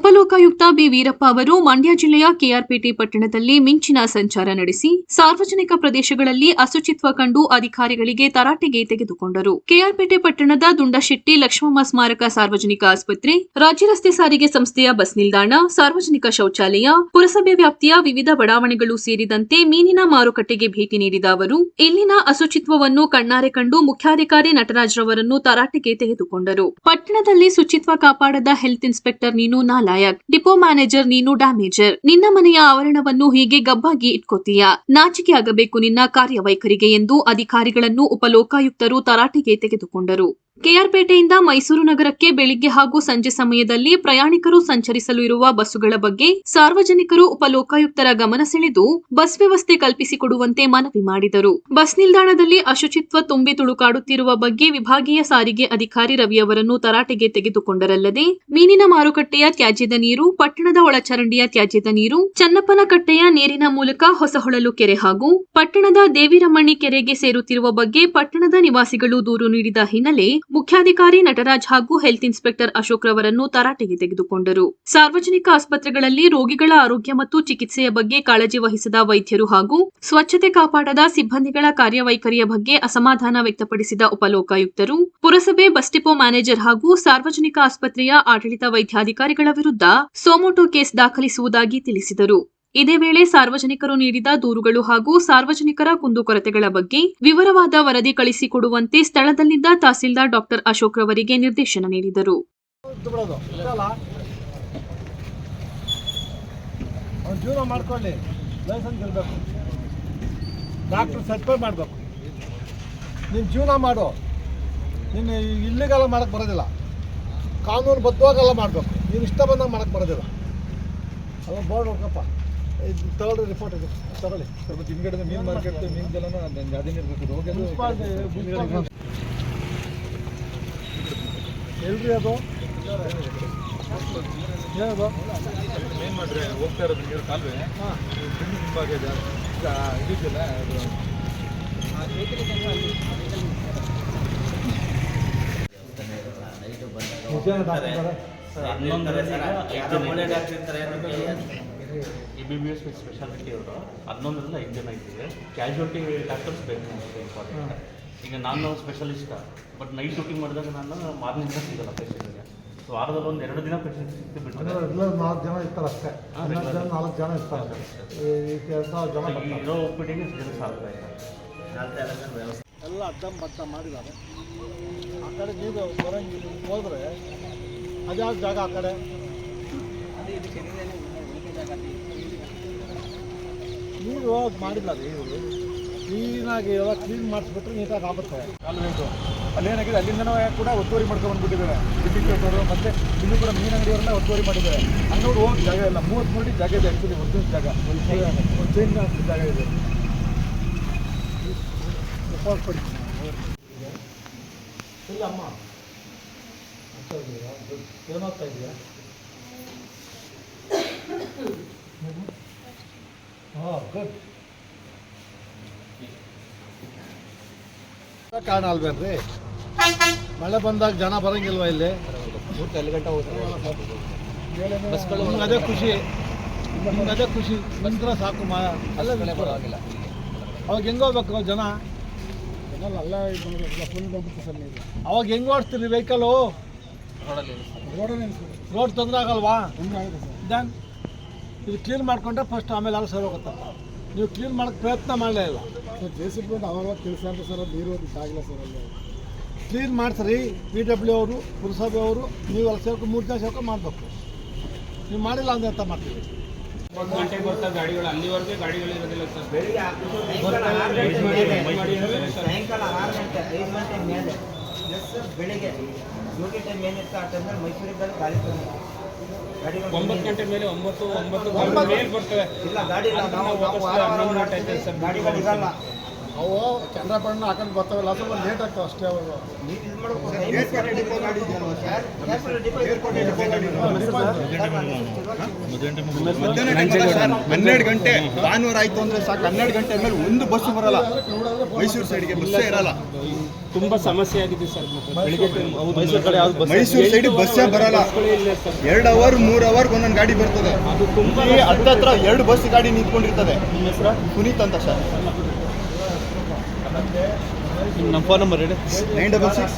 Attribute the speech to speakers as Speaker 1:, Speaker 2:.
Speaker 1: Upalokayukta B. Veerappa ಅವರು ಮಂಡ್ಯ ಜಿಲ್ಲೆಯ ಕೆಆರ್ಪೇಟೆ ಪಟ್ಟಣದಲ್ಲಿ ಮಿಂಚಿನ ಸಂಚಾರ ನಡೆಸಿ ಸಾರ್ವಜನಿಕ ಪ್ರದೇಶಗಳಲ್ಲಿ ಅಸುಚಿತ್ವ ಕಂಡು ಅಧಿಕಾರಿಗಳಿಗೆ ತರಾಟೆಗೆ ತೆಗೆದುಕೊಂಡರು. ಕೆಆರ್ಪೇಟೆ ಪಟ್ಟಣದ ದುಂಡಶೆಟ್ಟಿ ಲಕ್ಷ್ಮಮ್ಮ ಸ್ಮಾರಕ ಸಾರ್ವಜನಿಕ ಆಸ್ಪತ್ರೆ, ರಾಜ್ಯ ರಸ್ತೆ ಸಾರಿಗೆ ಸಂಸ್ಥೆಯ ಬಸ್ ನಿಲ್ದಾಣ, ಸಾರ್ವಜನಿಕ ಶೌಚಾಲಯ, ಪುರಸಭೆ ವ್ಯಾಪ್ತಿಯ ವಿವಿಧ ಬಡಾವಣೆಗಳು ಸೇರಿದಂತೆ ಮೀನಿನ ಮಾರುಕಟ್ಟೆಗೆ ಭೇಟಿ ನೀಡಿದ ಅವರು, ಇಲ್ಲಿನ ಅಸುಚಿತ್ವವನ್ನು ಕಣ್ಣಾರೆ ಕಂಡು ಮುಖ್ಯಾಧಿಕಾರಿ ನಟರಾಜ್ರವರನ್ನು ತರಾಟೆಗೆ ತೆಗೆದುಕೊಂಡರು. ಪಟ್ಟಣದಲ್ಲಿ ಶುಚಿತ್ವ ಕಾಪಾಡದ ಹೆಲ್ತ್ ಇನ್ಸ್ಪೆಕ್ಟರ್ ನೀನು ನಾಲಾಯಕ್ ಡಿಪೋ ಮ್ಯಾನೇಜರ್ ನೀನು ಡ್ಯಾಮೇಜರ್. ನಿನ್ನ ಮನೆಯ ಆವರಣವನ್ನು ಹೀಗೆ ಗಬ್ಬಾಗಿ ಇಟ್ಕೋತೀಯ? ನಾಚಿಕೆ ಆಗಬೇಕು ನಿನ್ನ ಕಾರ್ಯವೈಖರಿಗೆ ಎಂದು ಅಧಿಕಾರಿಗಳನ್ನು ಉಪಲೋಕಾಯುಕ್ತರು ತರಾಟೆಗೆ ತೆಗೆದುಕೊಂಡರು. ಕೆಆರ್ಪೇಟೆಯಿಂದ ಮೈಸೂರು ನಗರಕ್ಕೆ ಬೆಳಿಗ್ಗೆ ಹಾಗೂ ಸಂಜೆ ಸಮಯದಲ್ಲಿ ಪ್ರಯಾಣಿಕರು ಸಂಚರಿಸಲು ಇರುವ ಬಸ್ಸುಗಳ ಬಗ್ಗೆ ಸಾರ್ವಜನಿಕರು ಉಪಲೋಕಾಯುಕ್ತರ ಗಮನ ಸೆಳೆದು ಬಸ್ ವ್ಯವಸ್ಥೆ ಕಲ್ಪಿಸಿಕೊಡುವಂತೆ ಮನವಿ ಮಾಡಿದರು. ಬಸ್ ನಿಲ್ದಾಣದಲ್ಲಿ ಅಶುಚಿತ್ವ ತುಂಬಿ ತುಳುಕಾಡುತ್ತಿರುವ ಬಗ್ಗೆ ವಿಭಾಗೀಯ ಸಾರಿಗೆ ಅಧಿಕಾರಿ ರವಿಯವರನ್ನು ತರಾಟೆಗೆ ತೆಗೆದುಕೊಂಡರಲ್ಲದೆ, ಮೀನಿನ ಮಾರುಕಟ್ಟೆಯ ತ್ಯಾಜ್ಯದ ನೀರು, ಪಟ್ಟಣದ ಒಳಚರಂಡಿಯ ತ್ಯಾಜ್ಯದ ನೀರು ಚನ್ನಪ್ಪನ ಕಟ್ಟೆಯ ನೀರಿನ ಮೂಲಕ ಹೊಸಹೊಳಲು ಕೆರೆ ಹಾಗೂ ಪಟ್ಟಣದ ದೇವಿರಮ್ಮಣ್ಣಿ ಕೆರೆಗೆ ಸೇರುತ್ತಿರುವ ಬಗ್ಗೆ ಪಟ್ಟಣದ ನಿವಾಸಿಗಳು ದೂರು ನೀಡಿದ ಹಿನ್ನೆಲೆ ಮುಖ್ಯಾಧಿಕಾರಿ ನಟರಾಜ್ ಹಾಗೂ ಹೆಲ್ತ್ ಇನ್ಸ್ಪೆಕ್ಟರ್ ಅಶೋಕ್ ರವರನ್ನು ತರಾಟೆಗೆ ತೆಗೆದುಕೊಂಡರು. ಸಾರ್ವಜನಿಕ ಆಸ್ಪತ್ರೆಗಳಲ್ಲಿ ರೋಗಿಗಳ ಆರೋಗ್ಯ ಮತ್ತು ಚಿಕಿತ್ಸೆಯ ಬಗ್ಗೆ ಕಾಳಜಿ ವಹಿಸಿದ ವೈದ್ಯರು ಹಾಗೂ ಸ್ವಚ್ಛತೆ ಕಾಪಾಡದ ಸಿಬ್ಬಂದಿಗಳ ಕಾರ್ಯವೈಖರಿಯ ಬಗ್ಗೆ ಅಸಮಾಧಾನ ವ್ಯಕ್ತಪಡಿಸಿದ ಉಪಲೋಕಾಯುಕ್ತರು, ಪುರಸಭೆ ಬಸ್ ಡಿಪೋ ಮ್ಯಾನೇಜರ್ ಹಾಗೂ ಸಾರ್ವಜನಿಕ ಆಸ್ಪತ್ರೆಯ ಆಡಳಿತ ವೈದ್ಯಾಧಿಕಾರಿಗಳ ವಿರುದ್ಧ ಸೋಮೋಟೋ ಕೇಸ್ ದಾಖಲಿಸುವುದಾಗಿ ತಿಳಿಸಿದರು. ಇದೇ ವೇಳೆ ಸಾರ್ವಜನಿಕರು ನೀಡಿದ ದೂರುಗಳು ಹಾಗೂ ಸಾರ್ವಜನಿಕರ ಕುಂದುಕೊರತೆಗಳ ಬಗ್ಗೆ ವಿವರವಾದ ವರದಿ ಕಳಿಸಿಕೊಡುವಂತೆ ಸ್ಥಳದಲ್ಲಿದ್ದ ತಹಸೀಲ್ದಾರ್ ಡಾಕ್ಟರ್ ಅಶೋಕ್ ರವರಿಗೆ ನಿರ್ದೇಶನ ನೀಡಿದರು.
Speaker 2: ಬಿಡೋದು ಜೀವನ ಮಾಡು. ಇಲ್ಲಿಗೆಲ್ಲ ಮಾಡಕ್ಕೆ ಬರೋದಿಲ್ಲ. ಕಾನೂನು ಬದ್ಧವಾಗೆಲ್ಲ ಮಾಡಬೇಕು. ನೀನು ಇಷ್ಟ ಬಂದಾಗ ಮಾಡಕ್ಕೆ ಬರೋದಿಲ್ಲ. ಅಲ್ಲ, ಬೋರ್ಡ್ ಹೋಗಪ್ಪ ಇದು ತಗೊಳ್ಳಿ ರಿಪೋರ್ಟ್ ಇದು. ತಗೊಳ್ಳಿ.
Speaker 3: ಸ್ವಲ್ಪ ಹಿಂಗಡೆ ಮೀನ್ ಮಾರ್ಕೆಟ್ ಮೀನ್ ಜಲನ ಅದೇನು ಇರಬೇಕು ಹೋಗೋದು
Speaker 2: ಎಲ್ರಿ ಅದು? ಏನದು?
Speaker 3: ಮೇನ್ ಮಾಡ್ರೆ ಹೋಗ್ತಾ ಇರೋದು ನೀರು ಕಾಲುವೆ
Speaker 2: ಹಾಂ
Speaker 3: ಹಿಂಭಾಗ ಇದೆ ಇದಿದೆಯಲ್ಲ ಅದು
Speaker 2: ನಿಜಾನ doctor.
Speaker 4: M B B S speciality ಅವರು. ಹನ್ನೊಂದರಿಂದ ಐದು ಜನ ಇದ್ದೀವಿ. ಕ್ಯಾಶುಯಾಲಿಟಿ ಡಾಕ್ಟರ್ಸ್ ಬೇಕು ಇಂಪಾರ್ಟೆಂಟ್ ಈಗ ನಾನು ಸ್ಪೆಷಲಿಸ್ಟ ಬಟ್ ನೈಟ್ ಡ್ಯೂಟಿ ಮಾಡಿದಾಗ ನಾನು ಮಾರ್ನಿಂಗ್ ಸಿಗಲ್ಲ ಪೇಷಂಟ್ಗೆ ಸೊ ವಾರದಲ್ಲಿ ಒಂದು ಎರಡು ದಿನ ಪೇಷಂಟ್ ಸಿಕ್ತು
Speaker 2: ಬಿಟ್ಟರೆ ರೆಗ್ಯುಲರ್ ನಾಲ್ಕು ಜನ ಇರ್ತಾರೆ ಅಷ್ಟೇ. ಹನ್ನೆರಡು ಜನ ನಾಲ್ಕು ಜನ ಇರ್ತಾರೆ ಈ ಕೆಲಸ ಜನ ಬರ್ತಾರೆ.
Speaker 4: ಇರೋ ಸಾವಿರ ಜನ ಸಾಲ್ತಾ ಇಲ್ಲ
Speaker 2: ಎಲ್ಲ ಅಡ್ಡಂ ಬಡ್ಡ ಮಾಡಿದ್ದಾರೆ. ಆ ಕಡೆ ನೀವು ಬರೋಂಗಿಲ್ಲ ಹೋದ್ರೆ ಅದ್ಯಾವ ಜಾಗ ಆ ಕಡೆ? ಹೋಗಿ ಮಾಡಿಲ್ಲ ರೀ ಇವರು. ಕ್ಲೀನಾಗಿ ಎಲ್ಲ ಕ್ಲೀನ್ ಮಾಡಿಸ್ಬಿಟ್ರೆ ನೀಟಾಗಿ ಆಗುತ್ತೆ.
Speaker 3: ಕಾಲುವೆ ಅಲ್ಲೇನಾಗಿದೆ ಅಲ್ಲಿಂದನೂ ಕೂಡ ಒತ್ತುವರಿ ಮಾಡ್ಕೊಂಡು ಬಂದ್ಬಿಟ್ಟಿದ್ದಾರೆ. ಡಿಸ್ಟ್ರಿಕ್ಟ್ ಮತ್ತೆ ಇಲ್ಲಿ ಕೂಡ ಮೀನು ಅಂಗಡಿಯವರೆಲ್ಲ ಒತ್ತುವರಿ ಮಾಡಿದ್ದಾರೆ. ಹಂಗವ್ರು ಹೋಗಿ ಜಾಗ ಇಲ್ಲ. ಮೂವತ್ತು ಮೂರು ಜಾಗ ಇದೆ ಆ್ಯಕ್ಚುಲಿ ಒಂದು ಜಾಗ.
Speaker 2: ಒಂದು ಚೇಂಜ್ ಜಾಗ ಇದೆ. ಇಲ್ಲ ಅಮ್ಮ. ಏನಾಗ್ತಾ ಇದೆಯಾ ಗುಡ್ ಕಾರಣ ಅಲ್ವೇನ್ರಿ ಮಳೆ ಬಂದಾಗ ಜನ ಬರಂಗಿಲ್ವಾ ಇಲ್ಲಿ? ನಿಮ್ಗೆ ಅದೇ ಖುಷಿ. ನಿಮ್ಗೆ ಅದೇ ಖುಷಿ. ಬಂದ್ರೆ ಸಾಕು ಮಾ ಅಲ್ಲೇ ಬರೋಂಗಿಲ್ಲ ಅವಾಗ ಹೆಂಗ ಹೋಗ್ಬೇಕು ಜನ? ಅವಾಗ ಹೆಂಗೆ ಓಡಿಸ್ತೀರಿ ವೆಹಿಕಲು ರೋಡ್ ತೊಂದರೆ ಆಗಲ್ವಾ? ದೆನ್ ಇದು ಕ್ಲೀನ್ ಮಾಡ್ಕೊಂಡ್ರೆ ಫಸ್ಟ್ ಆಮೇಲೆ ಎಲ್ಲ ಸರಿ ಹೋಗುತ್ತೆ ನೀವು ಕ್ಲೀನ್ ಮಾಡೋಕ್ಕೆ ಪ್ರಯತ್ನ ಮಾಡಲೇ ಇಲ್ಲ. ಜೆ ಸಿ ಬಿ ಅವಾಗ ಕೆಲಸ ಅಂತ ಸರ್ ನೀರು ಆಗಿಲ್ಲ ಸರ್ ಅಲ್ಲಿ. ಕ್ಲೀನ್ ಮಾಡ್ತಾರೆ ಪಿ ಡಬ್ಲ್ಯೂ ಅವರು ಪುರಸಭೆ ಅವರು ನೀವು ಅಲ್ಲಿ ಸೇರ್ಕೊಂಡು ಮೂರು ಜನ ಸೇರ್ಕೊಂಡು ಮಾಡಬೇಕು. ನೀವು ಮಾಡಿಲ್ಲ ಅಂದ್ರೆ ಅಂತ ಮಾಡ್ತೀವಿ
Speaker 5: ಒಂದು ಗಂಟೆಗೆ ಬರ್ತಾರೆ ಗಾಡಿಗಳು ಅಲ್ಲಿವರೆಗೆ ಗಾಡಿಗಳು ಇರೋದಿಲ್ಲ ಸರ್.
Speaker 6: ಸಾಯಂಕಾಲ ಆರು ಗಂಟೆ ಐದು ಗಂಟೆ ಮೇಲೆ. ಪ್ಲಸ್ ಬೆಳಿಗ್ಗೆ ಡ್ಯೂಟಿ ಟೈಮ್ ಏನಿತ್ತು ಆ ಟೈಮಲ್ಲಿ ಮೈಸೂರಿಗೆ ಗಾಡಿಗಳು
Speaker 5: ಒಂಬತ್ತು ಗಂಟೆ ಮೇಲೆ ಒಂಬತ್ತು ಒಂಬತ್ತು. ಮೇಲೆ ಬರ್ತವೆ
Speaker 6: ಇಲ್ಲ ಗಾಡಿ
Speaker 2: ಅವು ಚಂದ್ರ ಬಣ್ಣ ಹಾಕೊಂಡು ಬರ್ತಾವಲ್ಲ ಸ್ವಲ್ಪ ಲೇಟ್ ಆಗ್ತಾವೆ ಅಷ್ಟೇ
Speaker 6: ಗಾಡಿ
Speaker 3: ಹನ್ನೆರಡು ಗಂಟೆ ಭಾನುವಾರ ಆಯ್ತು ಅಂದ್ರೆ ಸಾಕು. ಹನ್ನೆರಡು ಗಂಟೆ ಮೇಲೆ ಒಂದು ಬಸ್ ಬರಲ್ಲ. ಮೈಸೂರು ಸೈಡ್ಗೆ ಬಸ್ ಇರಲ್ಲ.
Speaker 5: ತುಂಬಾ ಸಮಸ್ಯೆ ಆಗಿದೆ ಸರ್. ಬೆಳಿಗ್ಗೆ
Speaker 3: ಮೈಸೂರು ಕಡೆ
Speaker 7: ಮೈಸೂರು ಸೈಡ್ ಬಸ್ಸೇ ಬರಲ್ಲ. ಎರಡು ಅವರ್ ಮೂರು ಅವರ್ ಒಂದೊಂದು ಗಾಡಿ ಬರ್ತದೆ.
Speaker 5: ಅದು ತುಂಬಾ
Speaker 7: ಹತ್ತತ್ರ ಎರಡು ಬಸ್ ಗಾಡಿ ನಿಂತ್ಕೊಂಡಿರ್ತದೆ.
Speaker 3: ನಿಮ್ಮ ಹೆಸರು?
Speaker 7: ಪುನೀತ್ ಅಂತ ಸರ್.
Speaker 3: ನಮ್ಮ ಫೋನ್ ನಂಬರ್ ಹೇಳಿ.
Speaker 7: Nine double six.